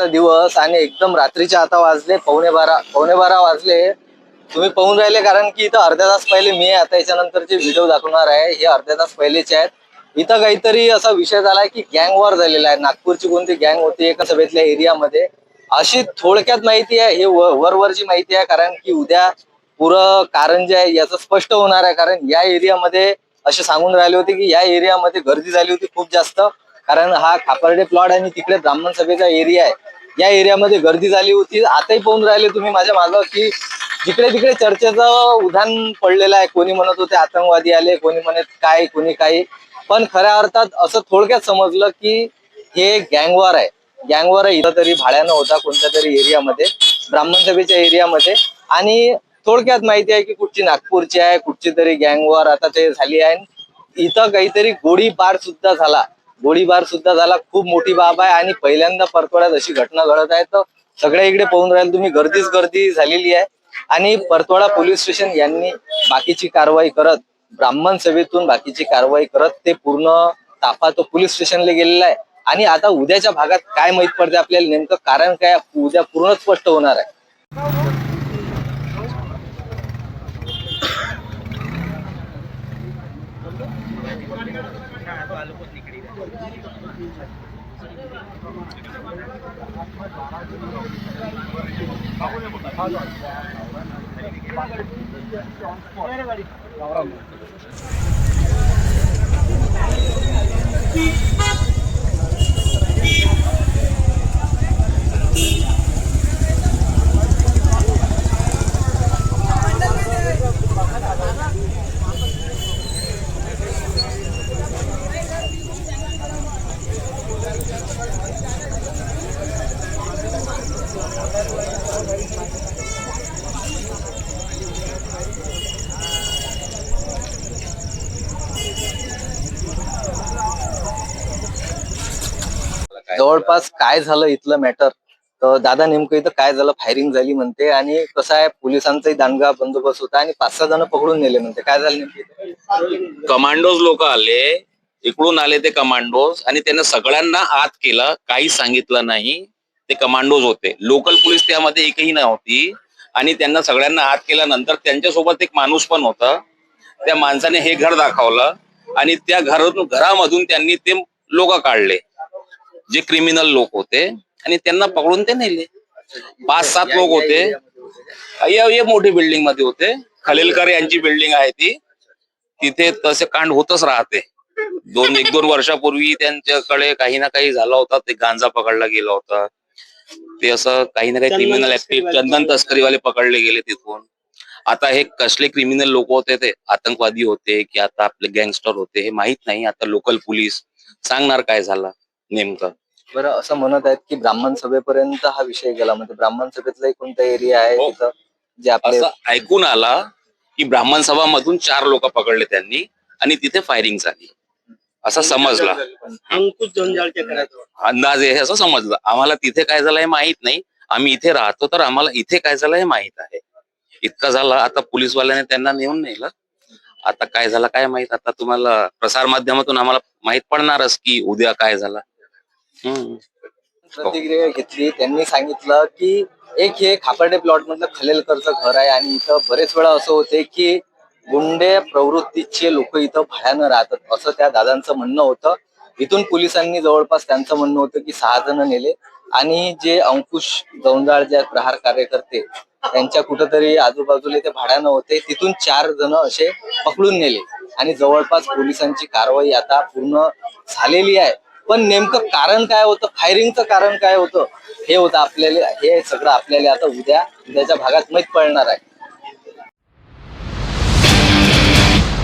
पावसाळ्याचा दिवस आणि एकदम रात्रीचे आता वाजले पावणे बारा पावणे बारा वाजले. तुम्ही पाहून राहिले कारण की इथं अर्ध्या तास पहिले मी आता याच्यानंतरचे व्हिडिओ दाखवणार आहे. हे अर्ध्या तास पहिलेचे आहेत. इथं काहीतरी असा विषय झालाय की गँग वॉर झालेला आहे. नागपूरची कोणती गँग होती एका सभेतल्या एरियामध्ये अशी थोडक्यात माहिती आहे. हे वरवरची माहिती आहे कारण की उद्या पुरं कारण जे आहे याचं स्पष्ट होणार आहे. कारण या एरियामध्ये असे सांगून राहिले होते की या एरियामध्ये गर्दी झाली होती खूप जास्त. कारण हा खापर्डे प्लॉट आणि तिकडे ब्राह्मण सभेचा एरिया आहे. या एरियामध्ये गर्दी झाली होती. आताही पाहून राहिले तुम्ही माझ्या मागं की जिकडे तिकडे चर्चेचं उधाण पडलेलं आहे. कोणी म्हणत होते आतंकवादी आले कोणी म्हणत काय कोणी काही. पण खऱ्या अर्थात असं थोडक्यात समजलं की हे गँगवार आहे. गँगवार आहे इथं तरी भाड्यानं होता कोणत्या तरी एरियामध्ये ब्राह्मण सभेच्या एरियामध्ये. आणि थोडक्यात माहिती आहे की कुठची नागपूरची आहे कुठची तरी गँगवार आता ते झाली आहे. इथं काहीतरी गोळीबार सुद्धा झाला. गोळीबार सुद्धा झाला. खूप मोठी बाब आहे आणि पहिल्यांदा परतवाड्यात अशी घटना घडत आहे. तर सगळ्या इकडे पाहून राहील तुम्ही गर्दीच गर्दी झालेली आहे. आणि परतवाडा पोलीस स्टेशन यांनी बाकीची कारवाई करत ब्राह्मण सभेतून बाकीची कारवाई करत ते पूर्ण ताफा तो पोलीस स्टेशनला गेलेला आहे. आणि आता उद्याच्या भागात काय माहीत पडते आपल्याला नेमकं कारण काय उद्या पूर्ण स्पष्ट होणार आहे. ના તો આ લોકો નીકળી જાય जवळपास काय झालं इथलं मॅटर तर दादा नेमकं इथं काय झालं? फायरिंग झाली म्हणते आणि कसं आहे? पोलिसांचाही दांडगा बंदोबस्त होता आणि पाच सहा जण पकडून नेले म्हणते. काय झालं नेमकं कमांडोज लोक आले इकडून आले ते कमांडोज आणि त्यांना सगळ्यांना आत केलं काही सांगितलं नाही ते कमांडोज होते. लोकल पोलीस त्यामध्ये एकही नव्हती आणि त्यांना सगळ्यांना आत केल्यानंतर त्यांच्यासोबत एक माणूस पण होता. त्या माणसाने हे घर दाखवलं आणि त्या घरातून घरामधून त्यांनी ते लोक काढले. जे क्रिमिनल लोक होते आणि त्यांना पकडून ते नेले. पाच सात लोक होते. मोठी बिल्डिंगमध्ये होते. खलीलकर यांची बिल्डिंग आहे ती. तिथे तसे कांड होतच राहते. दोन एक दोन वर्षापूर्वी त्यांच्याकडे काही ना काही झाला होता. ते गांजा पकडला गेला होता. ते असं काही ना काही क्रिमिनल तस्करीवाले चंदन तस्करीवाले पकडले गेले तिथून. आता हे कसले क्रिमिनल लोक होते ते? आतंकवादी होते की आता आपले गँगस्टर होते हे माहीत नाही. आता लोकल पोलीस सांगणार काय झालं नेमकं? बरं असं म्हणत आहेत की ब्राह्मण सभेपर्यंत हा विषय गेला. म्हणजे ब्राह्मण सभेतला कोणता एरिया आहे हो. तिथं जे आपले असं ऐकून आला की ब्राह्मण सभा मधून चार लोक पकडले त्यांनी आणि तिथे फायरिंग झाली. असं समजला. अंकुश जंजाळच्या घरात अंदाज आहे असं समजलं. आम्हाला तिथे काय झालं हे माहीत नाही. आम्ही इथे राहतो तर आम्हाला इथे काय झालं हे माहीत आहे. इतकं झालं आता पोलीसवाल्याने त्यांना नेऊन नेलं. आता काय झालं काय माहीत? आता तुम्हाला प्रसार माध्यमातून आम्हाला माहीत पडणारच की उद्या काय झालं. प्रतिक्रिया घेतली. त्यांनी सांगितलं की एक हे खापर्डे प्लॉट मधलं खलेलकरचं घर आहे आणि इथं बरेच वेळा असं होते की गुंडे प्रवृत्तीचे लोक इथं भाड्यानं राहतात असं त्या दादांचं म्हणणं होतं. इथून पोलिसांनी जवळपास त्यांचं म्हणणं होतं की सहा जण नेले आणि जे अंकुश जौंदाळ जे प्रहार कार्यकर्ते त्यांच्या कुठंतरी आजूबाजूला ते भाड्यानं होते. तिथून चार जण असे पकडून नेले आणि जवळपास पोलिसांची कारवाई आता पूर्ण झालेली आहे. पण नेमकं कारण काय होतं? फायरिंगचं कारण काय होतं? हे होतं आपल्याला हे सगळं आपल्याला आता उद्या उद्याच्या भागात माहीत पडणार आहे.